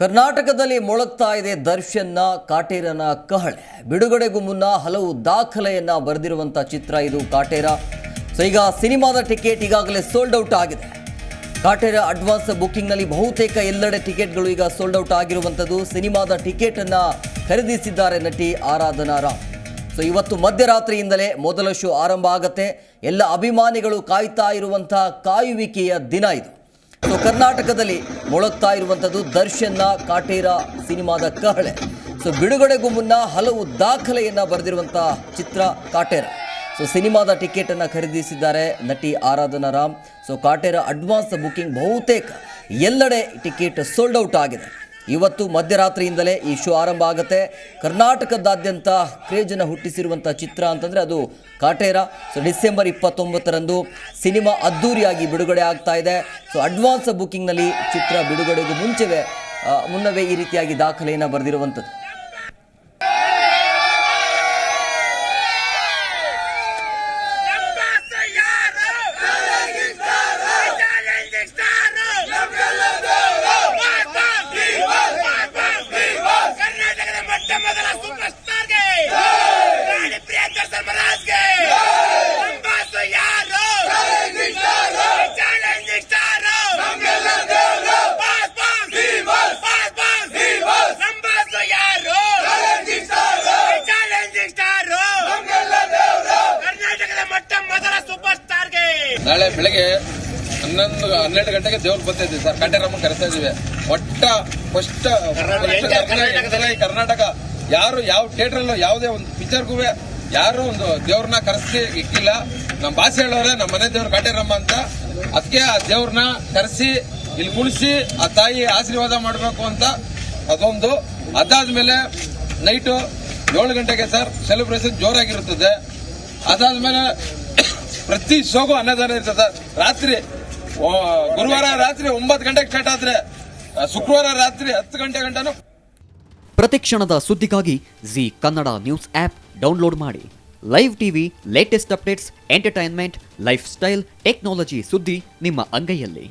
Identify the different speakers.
Speaker 1: ಕರ್ನಾಟಕದಲ್ಲಿ ಮೊಳಗ್ತಾ ಇದೆ ದರ್ಶನ್ನ ಕಾಟೇರನ ಕಹಳೆ. ಬಿಡುಗಡೆಗೂ ಮುನ್ನ ಹಲವು ದಾಖಲೆಯನ್ನ ಬರೆದಿರುವಂಥ ಚಿತ್ರ ಇದು ಕಾಟೇರ. ಸೊ ಈಗ ಸಿನಿಮಾದ ಟಿಕೆಟ್ ಈಗಾಗಲೇ ಸೋಲ್ಡ್ ಔಟ್ ಆಗಿದೆ. ಕಾಟೇರ ಅಡ್ವಾನ್ಸ್ ಬುಕ್ಕಿಂಗ್ನಲ್ಲಿ ಬಹುತೇಕ ಎಲ್ಲೆಡೆ ಟಿಕೆಟ್ಗಳು ಈಗ ಸೋಲ್ಡ್ ಔಟ್ ಆಗಿರುವಂಥದ್ದು ಸಿನಿಮಾದ ಟಿಕೆಟ್ ಅನ್ನ ಖರೀದಿಸಿದ್ದಾರೆ ನಟಿ ಆರಾಧನಾ ರಾಮ್ ಸೊ ಇವತ್ತು ಮಧ್ಯರಾತ್ರಿಯಿಂದಲೇ ಮೊದಲ ಶೋ ಆರಂಭ ಆಗತ್ತೆ. ಎಲ್ಲ ಅಭಿಮಾನಿಗಳು ಕಾಯ್ತಾ ಇರುವಂಥ ಕಾಯುವಿಕೆಯ ದಿನ ಇದು. ಸೊ ಕರ್ನಾಟಕದಲ್ಲಿ ಮೊಳಗ್ತಾ ಇರುವಂಥದ್ದು ದರ್ಶನ್ನ ಕಾಟೇರ ಸಿನಿಮಾದ ಕಹಳೆ. ಸೊ ಬಿಡುಗಡೆಗೂ ಮುನ್ನ ಹಲವು ದಾಖಲೆಯನ್ನು ಬರೆದಿರುವಂಥ ಚಿತ್ರ ಕಾಟೇರ. ಸೊ ಸಿನಿಮಾದ ಟಿಕೆಟ್ ಅನ್ನ ಖರೀದಿಸಿದ್ದಾರೆ ನಟಿ Aradhana Ram so Kaatera advance booking ಬಹುತೇಕ ಎಲ್ಲೆಡೆ ಟಿಕೆಟ್ ಸೋಲ್ಡ್ ಔಟ್ ಆಗಿದೆ. ಇವತ್ತು ಮಧ್ಯರಾತ್ರಿಯಿಂದಲೇ ಈ ಶೋ ಆರಂಭ ಆಗುತ್ತೆ. ಕರ್ನಾಟಕದಾದ್ಯಂತ ಕ್ರೇಜನ್ನು ಹುಟ್ಟಿಸಿರುವಂಥ ಚಿತ್ರ ಅಂತಂದರೆ ಅದು ಕಾಟೇರ. ಸೊ ಡಿಸೆಂಬರ್ ಇಪ್ಪತ್ತೊಂಬತ್ತರಂದು ಸಿನಿಮಾ ಅದ್ಧೂರಿಯಾಗಿ ಬಿಡುಗಡೆ ಆಗ್ತಾ ಇದೆ. ಸೊ ಅಡ್ವಾನ್ಸ್ ಬುಕ್ಕಿಂಗ್ನಲ್ಲಿ ಚಿತ್ರ ಬಿಡುಗಡೆಗೂ ಮುಂಚೆವೇ ಮುನ್ನವೇ ಈ ರೀತಿಯಾಗಿ ದಾಖಲೆಯನ್ನು ಬರೆದಿರುವಂಥದ್ದು.
Speaker 2: ನಾಳೆ ಬೆಳಗ್ಗೆ ಹನ್ನೊಂದು ಹನ್ನೆರಡು ಗಂಟೆಗೆ ದೇವ್ರು ಇದ್ದೀವಿ ಸರ್. ಕಂಟೆರಮ್ಮ ಕರೆಸ್ತಾ ಇದೀವಿ ಒಟ್ಟ ಫಸ್ಟ್ ಕರ್ನಾಟಕ ಯಾರು ಯಾವ ಥಿಯೇಟರ್ ಅಲ್ಲೂ ಯಾವುದೇ ಒಂದು ಪಿಕ್ಚರ್ಗೂ ಯಾರು ಒಂದು ದೇವ್ರನ್ನ ಕರೆಸಿ ಇಕ್ಕಿಲ್ಲ. ನಮ್ಮ ಭಾಷೆ ಹೇಳೋರೆ ನಮ್ಮ ಮನೆ ದೇವ್ರ ಕಾಟೇರಮ್ಮ ಅಂತ. ಅದಕ್ಕೆ ಆ ದೇವ್ರನ್ನ ಕರೆಸಿ ಇಲ್ಲಿ ಕುಣಿಸಿ ಆ ತಾಯಿ ಆಶೀರ್ವಾದ ಮಾಡಬೇಕು ಅಂತ ಅದೊಂದು. ಅದಾದ್ಮೇಲೆ ನೈಟು ಏಳು ಗಂಟೆಗೆ ಸರ್ ಸೆಲೆಬ್ರೇಷನ್ ಜೋರಾಗಿರುತ್ತದೆ. ಅದಾದ್ಮೇಲೆ ಪ್ರತಿ ಶೋಗೂ ಅನ್ನದಾನ ಇರ್ತದೆ. ರಾತ್ರಿ ಗುರುವಾರ ರಾತ್ರಿ ಒಂಬತ್ತು ಗಂಟೆಗೆ ಸ್ಟಾರ್ಟ್ ಆದ್ರೆ ಶುಕ್ರವಾರ ರಾತ್ರಿ ಹತ್ತು ಗಂಟೆ ಗಂಟನೂ.
Speaker 3: ಪ್ರತಿ ಕ್ಷಣದ ಸುದ್ದಿಗಾಗಿ Zee Kannada news app download ಮಾಡಿ. Live TV latest updates entertainment lifestyle technology ಸುದ್ದಿ ನಿಮ್ಮ ಅಂಗೈಯಲ್ಲಿ.